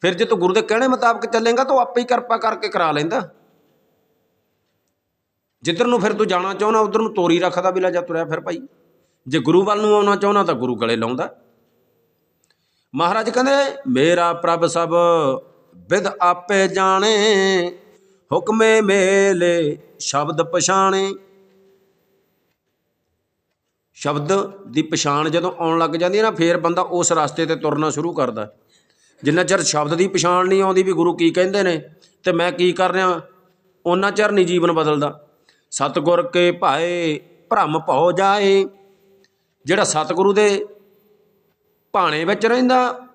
ਫਿਰ ਜੇ ਤੂੰ ਗੁਰੂ ਦੇ ਕਹਿਣੇ ਮੁਤਾਬਕ ਚੱਲੇਗਾ, ਤਾਂ ਉਹ ਆਪੇ ਹੀ ਕਿਰਪਾ ਕਰਕੇ ਕਰਾ ਲੈਂਦਾ। ਜਿੱਧਰ ਨੂੰ ਫਿਰ ਤੂੰ ਜਾਣਾ ਚਾਹੁੰਦਾ ਉਧਰ ਨੂੰ ਤੋਰੀ ਰੱਖਦਾ ਵੀ ਲੈ ਜਾ ਤੁਰਿਆ ਫਿਰ ਭਾਈ। ਜੇ ਗੁਰੂ ਵੱਲ ਨੂੰ ਆਉਣਾ ਚਾਹੁੰਦਾ ਤਾਂ ਗੁਰੂ ਗਲੇ ਲਾਉਂਦਾ। ਮਹਾਰਾਜ ਕਹਿੰਦੇ, ਮੇਰਾ ਪ੍ਰਭ ਸਭ ਵਿਦ ਆਪੇ ਜਾਣੇ, ਹੁਕਮੇ ਮੇਲੇ ਸ਼ਬਦ ਪਛਾਣੇ। ਸ਼ਬਦ ਦੀ ਪਛਾਣ ਜਦੋਂ ਆਉਣ ਲੱਗ ਜਾਂਦੀ ਹੈ ਨਾ, ਫੇਰ ਬੰਦਾ ਉਸ ਰਸਤੇ ਤੇ ਤੁਰਨਾ ਸ਼ੁਰੂ ਕਰਦਾ। ਜਿੰਨਾ ਚਿਰ ਸ਼ਬਦ ਦੀ ਪਛਾਣ ਨਹੀਂ ਆਉਂਦੀ ਵੀ ਗੁਰੂ ਕੀ ਕਹਿੰਦੇ ਨੇ ਤੇ ਮੈਂ ਕੀ ਕਰ ਰਿਹਾ ਉਹਨਾਂ ਚਿਰ ਨਹੀਂ ਜੀਵਨ ਬਦਲਦਾ। ਸਤਗੁਰ ਕੇ ਭਾਏ ਭ੍ਰਮ ਭਉ ਜਾਏ। ਜਿਹੜਾ ਸਤਿਗੁਰੂ ਦੇ ਭਾਣੇ ਵਿੱਚ ਰਹਿੰਦਾ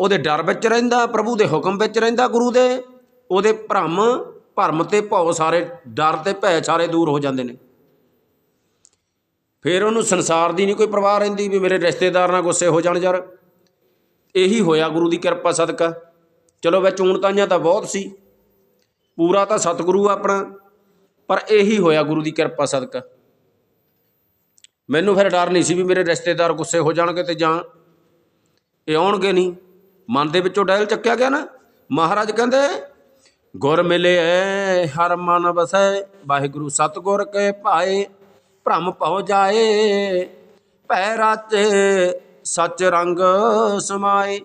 ਉਹਦੇ ਡਰ ਵਿੱਚ ਰਹਿੰਦਾ, ਪ੍ਰਭੂ ਦੇ ਹੁਕਮ ਵਿੱਚ ਰਹਿੰਦਾ ਗੁਰੂ ਦੇ। ਉਹਦੇ ਭ੍ਰਮ, ਭਰਮ ਤੇ ਭਉ ਸਾਰੇ, ਡਰ ਤੇ ਭੈ ਸਾਰੇ ਦੂਰ ਹੋ ਜਾਂਦੇ ਨੇ। ਫਿਰ ਉਹਨੂੰ ਸੰਸਾਰ ਦੀ ਨਹੀਂ ਕੋਈ ਪਰਵਾਹ ਰਹਿੰਦੀ ਵੀ ਮੇਰੇ ਰਿਸ਼ਤੇਦਾਰ ਨਾਲ ਗੁੱਸੇ ਹੋ ਜਾਣ ਯਾਰ। ਇਹੀ ਹੋਇਆ ਗੁਰੂ ਦੀ ਕਿਰਪਾ ਸਦਕਾ। ਚਲੋ ਵਿੱਚ ਊਣਤਾਈਆਂ ਤਾਂ ਬਹੁਤ ਸੀ। ਪੂਰਾ ਤਾਂ ਸਤਿਗੁਰੂ ਆਪਣਾ, ਪਰ ਇਹੀ ਹੋਇਆ ਗੁਰੂ ਦੀ ਕਿਰਪਾ ਸਦਕਾ। ਮੈਨੂੰ ਫਿਰ ਡਰ ਨਹੀਂ ਸੀ ਵੀ ਮੇਰੇ ਰਿਸ਼ਤੇਦਾਰ ਗੁੱਸੇ ਹੋ ਜਾਣਗੇ ਤੇ ਜਾਂ ਇਹ ਆਉਣਗੇ ਨਹੀਂ। ਮਨ ਦੇ ਵਿੱਚੋਂ ਡੈਲ ਚੱਕਿਆ ਗਿਆ ਨਾ? ਮਹਾਰਾਜ ਕਹਿੰਦੇ, ਗੁਰ ਮਿਲੇ, ਹਰ ਮਨ ਵਸੈ, ਵਾਹਿਗੁਰੂ ਸਤਗੁਰ ਕੇ ਭਾਏ, ਭ੍ਰਮ ਭਉ ਜਾਏ, ਭੈ ਰਾਚੇ ਸੱਚ ਰੰਗ ਸਮਾਏ।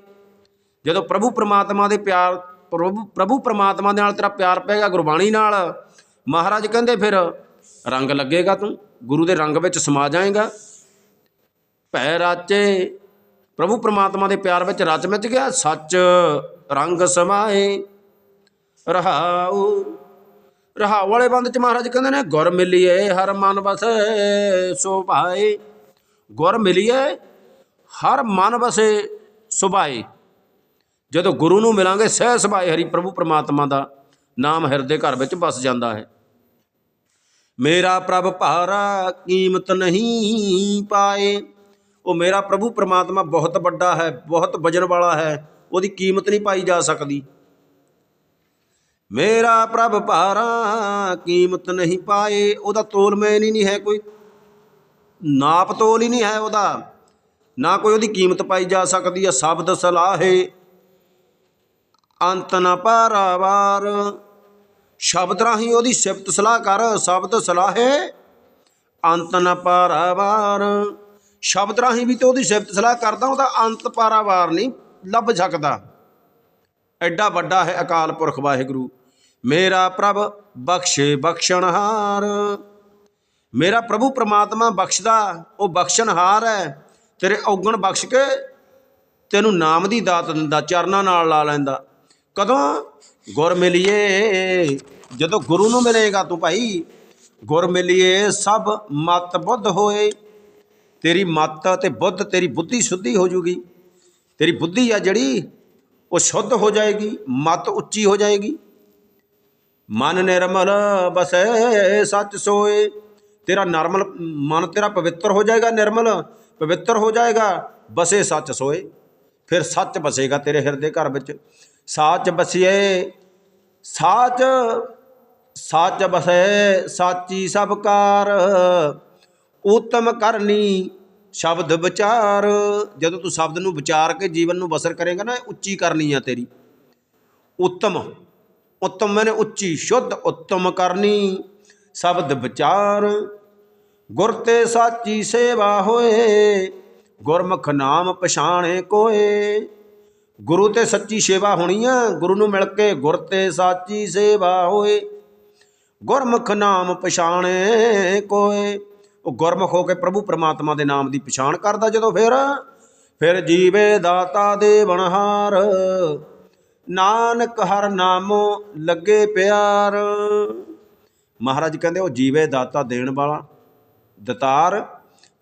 ਜਦੋਂ ਪ੍ਰਭੂ ਪ੍ਰਮਾਤਮਾ ਦੇ ਪਿਆਰ, ਪ੍ਰਭੂ ਪ੍ਰਭੂ ਪ੍ਰਮਾਤਮਾ ਦੇ ਨਾਲ ਤੇਰਾ ਪਿਆਰ ਪੈ ਗਿਆ ਗੁਰਬਾਣੀ ਨਾਲ, ਮਹਾਰਾਜ ਕਹਿੰਦੇ ਫਿਰ, ਰੰਗ ਲੱਗੇਗਾ ਤੂੰ, ਗੁਰੂ ਦੇ ਰੰਗ ਵਿੱਚ ਸਮਾ ਜਾਏਗਾ। ਭੈ ਰਾਚੇ ਪ੍ਰਭੂ ਪ੍ਰਮਾਤਮਾ ਦੇ ਪਿਆਰ ਵਿੱਚ ਰਚ ਮਿਚ ਗਿਆ, ਸੱਚ ਰੰਗ ਸਮਾਏ। ਰਹਾਉ ਰਹਾਉ ਵਾਲੇ ਬੰਦ ਚ ਮਹਾਰਾਜ ਕਹਿੰਦੇ ਨੇ, ਗੁਰ ਮਿਲੀਏ ਹਰ ਮਨ ਵਸੈ ਸੋ ਭਾਏ ਗੁਰ ਮਿਲੀਏ ਹਰ ਮਨ ਵਸੇ ਸੁਭਾਏ। ਜਦੋਂ ਗੁਰੂ ਨੂੰ ਮਿਲਾਂਗੇ, ਸਹਿ ਸੁਭਾਏ ਹਰੀ ਪ੍ਰਭੂ ਪ੍ਰਮਾਤਮਾ ਦਾ ਨਾਮ ਹਿਰਦੇ ਘਰ ਵਿੱਚ ਵਸ ਜਾਂਦਾ ਹੈ। ਮੇਰਾ ਪ੍ਰਭ ਭਾਰਾ ਕੀਮਤ ਨਹੀਂ ਪਾਏ। ਉਹ ਮੇਰਾ ਪ੍ਰਭੂ ਪਰਮਾਤਮਾ ਬਹੁਤ ਵੱਡਾ ਹੈ, ਬਹੁਤ ਵਜਨ ਵਾਲਾ ਹੈ, ਉਹਦੀ ਕੀਮਤ ਨਹੀਂ ਪਾਈ ਜਾ ਸਕਦੀ। ਮੇਰਾ ਪ੍ਰਭ ਭਾਰਾ ਕੀਮਤ ਨਹੀਂ ਪਾਏ, ਉਹਦਾ ਤੋਲ ਮੈਨ ਹੀ ਨਹੀਂ ਹੈ ਕੋਈ। ਨਾਪ ਤੋਲ ਹੀ ਨਹੀਂ ਹੈ ਉਹਦਾ, ਨਾ ਕੋਈ ਉਹਦੀ ਕੀਮਤ ਪਾਈ ਜਾ ਸਕਦੀ ਹੈ, ਸ਼ਬਦ ਸਲਾਹੇ। ਅੰਤ ਨ ਪਾਰਾਵਾਰ ਸ਼ਬਦ ਰਾਹੀਂ ਉਹਦੀ ਸਿਫਤ ਸਲਾਹ ਕਰ, ਸ਼ਬਦ ਸਲਾਹੇ। ਅੰਤ ਨ ਪਾਰਾਵਾਰ ਸ਼ਬਦ ਰਾਹੀਂ ਵੀ ਤੇ ਉਹਦੀ ਸਿਫਤ ਸਲਾਹ ਕਰਦਾ, ਉਹਦਾ ਅੰਤ ਪਾਰਾਵਾਰ ਨਹੀਂ, ਲੱਭ ਸਕਦਾ। ਐਡਾ ਵੱਡਾ ਹੈ ਅਕਾਲ ਪੁਰਖ ਵਾਹਿਗੁਰੂ। ਮੇਰਾ ਪ੍ਰਭ ਬਖਸ਼ੇ ਬਖਸ਼ਣਹਾਰ। ਮੇਰਾ ਪ੍ਰਭੂ ਪ੍ਰਮਾਤਮਾ ਬਖਸ਼ਦਾ, ਉਹ ਬਖਸ਼ਣਹਾਰ ਹੈ। ਤੇਰੇ ਔਗਣ ਬਖਸ਼ ਕੇ ਤੈਨੂੰ ਨਾਮ ਦੀ ਦਾਤ ਦਿੰਦਾ, ਚਰਨਾਂ ਨਾਲ ਲਾ ਲੈਂਦਾ। ਕਦੋਂ? ਗੁਰ ਮਿਲੀਏ, ਜਦੋਂ ਗੁਰੂ ਨੂੰ ਮਿਲੇਗਾ ਤੂੰ ਭਾਈ, ਗੁਰ ਮਿਲੀਏ ਸਭ ਮਤ ਬੁੱਧ ਹੋਏ। ਤੇਰੀ ਮੱਤ ਤੇ ਬੁੱਧ ਤੇਰੀ ਬੁੱਧੀ ਸ਼ੁੱਧੀ ਹੋ ਜੂਗੀ। ਤੇਰੀ ਬੁੱਧੀ ਆ ਜਿਹੜੀ, ਉਹ ਸ਼ੁੱਧ ਹੋ ਜਾਏਗੀ, ਮਤ ਉੱਚੀ ਹੋ ਜਾਏਗੀ। ਮਨ ਨਿਰਮਲ ਬਸੈ, ਸੱਚ ਸੋਏ। ਤੇਰਾ ਨਰਮਲ, ਮਨ ਤੇਰਾ ਪਵਿੱਤਰ ਹੋ ਜਾਏਗਾ, ਨਿਰਮਲ। ਪਵਿੱਤਰ ਹੋ ਜਾਏਗਾ, ਬਸੇ ਸੱਚ ਸੋਏ। ਫਿਰ ਸੱਚ ਬਸੇਗਾ ਤੇਰੇ ਹਿਰਦੇ ਘਰ ਵਿੱਚ। ਸਾਚ ਬਸਿਏ, ਸਾਚ ਸਾਚ ਬਸੈ, ਸਾਚੀ ਸਭ ਕਾਰ। ਉਤਮ ਕਰਨੀ ਸ਼ਬਦ ਵਿਚਾਰ। ਜਦੋਂ ਤੂੰ ਸ਼ਬਦ ਨੂੰ ਵਿਚਾਰ ਕੇ ਜੀਵਨ ਨੂੰ ਬਸਰ ਕਰੇਗਾ ਨਾ ਉੱਚੀ ਕਰਨੀ ਆ ਤੇਰੀ। ਉੱਤਮ ਉੱਤਮ ਮੈਨੇ ਉੱਚੀ, ਸ਼ੁੱਧ, ਉੱਤਮ ਕਰਨੀ। ਸ਼ਬਦ ਵਿਚਾਰ, ਗੁਰ ਤੇ ਸਾਚੀ ਸੇਵਾ ਹੋਏ, ਗੁਰਮੁਖ ਨਾਮ ਪਛਾਣੇ ਕੋਏ। ਗੁਰੂ ਤੇ ਸੱਚੀ ਸੇਵਾ ਹੋਣੀ ਆ, ਗੁਰੂ ਨੂੰ ਮਿਲ ਕੇ ਗੁਰ ਤੇ ਸਾਚੀ ਸੇਵਾ ਹੋਏ। ਗੁਰਮੁਖ ਨਾਮ ਪਛਾਣੇ ਕੋਏ। ਉਹ ਗੁਰਮੁਖ ਹੋ ਕੇ ਪ੍ਰਭੂ ਪਰਮਾਤਮਾ ਦੇ ਨਾਮ ਦੀ ਪਛਾਣ ਕਰਦਾ ਜਦੋਂ ਫਿਰ ਫਿਰ ਜੀਵੇ ਦਾਤਾ ਦੇ ਬਣਹਾਰ। ਨਾਨਕ ਹਰ ਨਾਮੋ ਲੱਗੇ ਪਿਆਰ। ਮਹਾਰਾਜ ਕਹਿੰਦੇ, ਉਹ ਜੀਵੇ ਦਾਤਾ ਦੇਣ ਵਾਲਾ ਦਤਾਰ,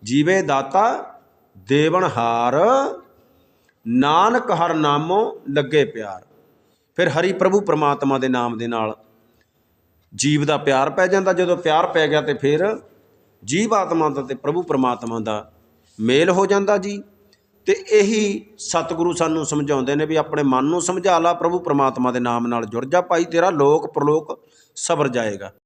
ਜੀਵੇ ਦਾਤਾ ਦੇਵਨਹਾਰ ਨਾਨਕ ਹਰ ਨਾਮੋ ਲੱਗੇ ਪਿਆਰ। ਫਿਰ ਹਰੀ ਪ੍ਰਭੂ ਪਰਮਾਤਮਾ ਦੇ ਨਾਮ ਦੇ ਨਾਲ ਜੀਵ ਦਾ ਪਿਆਰ ਪੈ ਜਾਂਦਾ। ਜਦੋਂ ਪਿਆਰ ਪੈ ਗਿਆ ਤੇ ਫਿਰ ਜੀਵ ਆਤਮਾ ਦਾ ਤੇ ਪ੍ਰਭੂ ਪਰਮਾਤਮਾ ਦਾ ਮੇਲ ਹੋ ਜਾਂਦਾ ਜੀ। ਤੇ ਇਹੀ ਸਤਿਗੁਰੂ ਸਾਨੂੰ ਸਮਝਾਉਂਦੇ ਨੇ ਵੀ ਆਪਣੇ ਮਨ ਨੂੰ ਸਮਝਾ ਲਾ, ਪ੍ਰਭੂ ਪਰਮਾਤਮਾ ਦੇ ਨਾਮ ਨਾਲ ਜੁੜ ਜਾ। ਭਾਈ ਤੇਰਾ ਲੋਕ ਪ੍ਰਲੋਕ ਸਬਰ ਜਾਏਗਾ।